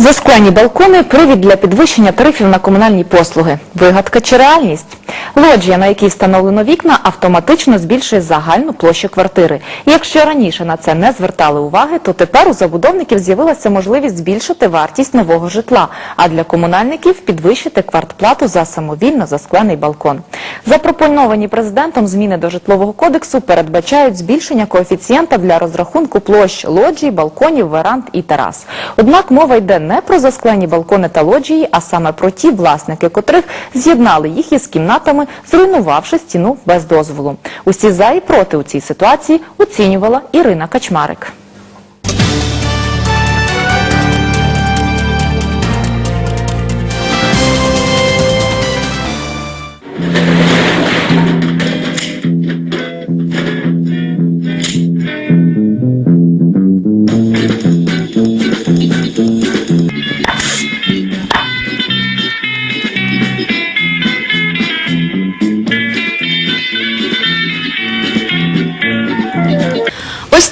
Засклені балкони привід для підвищення тарифів на комунальні послуги. Вигадка чи реальність? Лоджія, на якій встановлено вікна, автоматично збільшує загальну площу квартири. Якщо раніше на це не звертали уваги, то тепер у забудовників з'явилася можливість збільшити вартість нового житла, а для комунальників підвищити квартплату за самовільно засклений балкон. Запропоновані президентом зміни до житлового кодексу передбачають збільшення коефіцієнта для розрахунку площ лоджій, балконів, веранд і терас. Однак мова йде не про засклені балкони та лоджії, а саме про ті власники, котрих з'єднали їх із кімнатами, зруйнувавши стіну без дозволу. Усі за і проти у цій ситуації оцінювала Ірина Качмарик.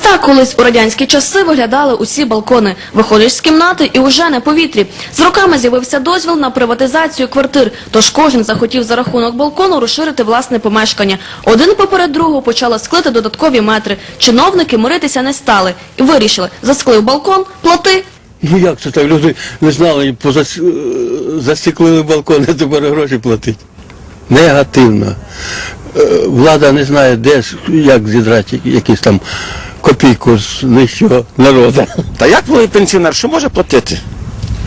Так колись у радянські часи виглядали усі балкони. Виходиш з кімнати і уже на повітрі. З роками з'явився дозвіл на приватизацію квартир, тож кожен захотів за рахунок балкону розширити власне помешкання. Один поперед другого почали склити додаткові метри. Чиновники миритися не стали і вирішили, засклив балкон, плати. Ну як це так? Люди не знали, позас... е, балкон, а тепер гроші платить. Негативно. Е, Влада не знає, де, як зідрати якісь там копійку з нижчого народу. Та як пенсіонер, що може платити?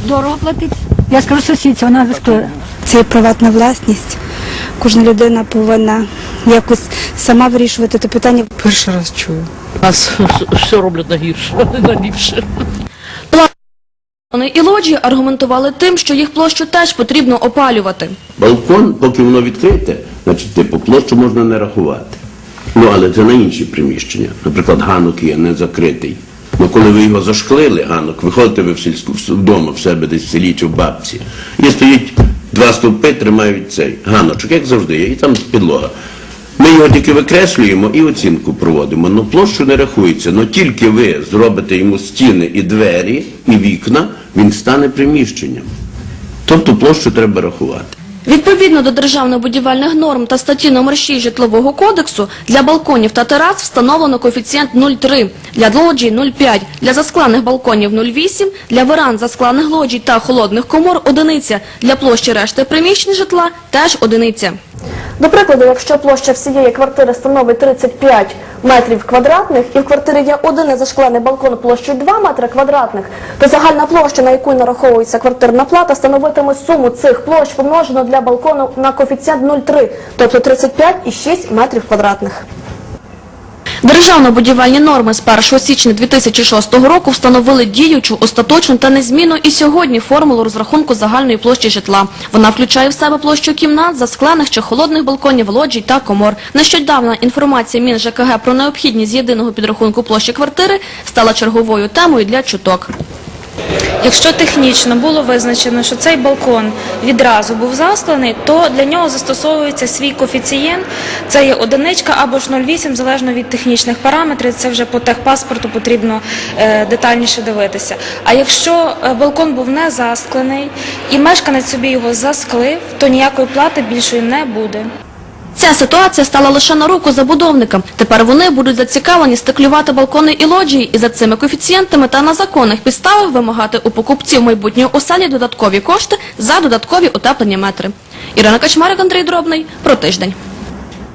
Дорого платить. Я скажу сусідці, вона засклила. Це приватна власність. Кожна людина повинна якось сама вирішувати це питання. Перший раз чую. Нас все роблять на гірше, на ліпше. Вони і лоджії аргументували тим, що їх площу теж потрібно опалювати. Балкон, поки воно відкрите, значить, типу, площу можна не рахувати. Ну, але це на інші приміщення. Наприклад, ганок є не закритий. Ну, коли ви його зашклили, ганок, виходите ви в сільську вдома в себе десь в селі чи в бабці, і стоїть два стовпи, тримають цей ганочок, як завжди, є, і там підлога. Ми його тільки викреслюємо і оцінку проводимо. Ну, площу не рахується. Ну тільки ви зробите йому стіни і двері, і вікна, він стане приміщенням. Тобто площу треба рахувати. Відповідно до державно-будівельних норм та статті номер 6 Житлового кодексу для балконів та терас встановлено коефіцієнт 0,3, для лоджій 0,5, для засклених балконів 0,8, для веранд засклених лоджій та холодних комор – одиниця, для площі решти приміщень житла – теж одиниця. До прикладу, якщо площа всієї квартири становить 35 метрів квадратних і в квартирі є один незашклений балкон площею 2 метри квадратних, то загальна площа, на яку нараховується квартирна плата, становитиме суму цих площ помножено для балкону на коефіцієнт 0,3, тобто 35,6 метрів квадратних. Державно-будівельні норми з 1 січня 2006 року встановили діючу, остаточну та незмінну і сьогодні формулу розрахунку загальної площі житла. Вона включає в себе площу кімнат, засклених чи холодних балконів, лоджій та комор. Нещодавна інформація МінЖКГ про необхідність єдиного підрахунку площі квартири стала черговою темою для чуток. Якщо технічно було визначено, що цей балкон відразу був засклений, то для нього застосовується свій коефіцієнт. Це є одиничка або ж 0,8, залежно від технічних параметрів. Це вже по техпаспорту потрібно е, детальніше дивитися. А якщо е, балкон був не засклений і мешканець собі його засклив, то ніякої плати більшої не буде. Ця ситуація стала лише на руку забудовникам. Тепер вони будуть зацікавлені стеклювати балкони і лоджії і за цими коефіцієнтами та на законних підставах вимагати у покупців майбутньої оселі додаткові кошти за додаткові утеплені метри. Ірина Качмарик, Андрій Дробний. Про тиждень.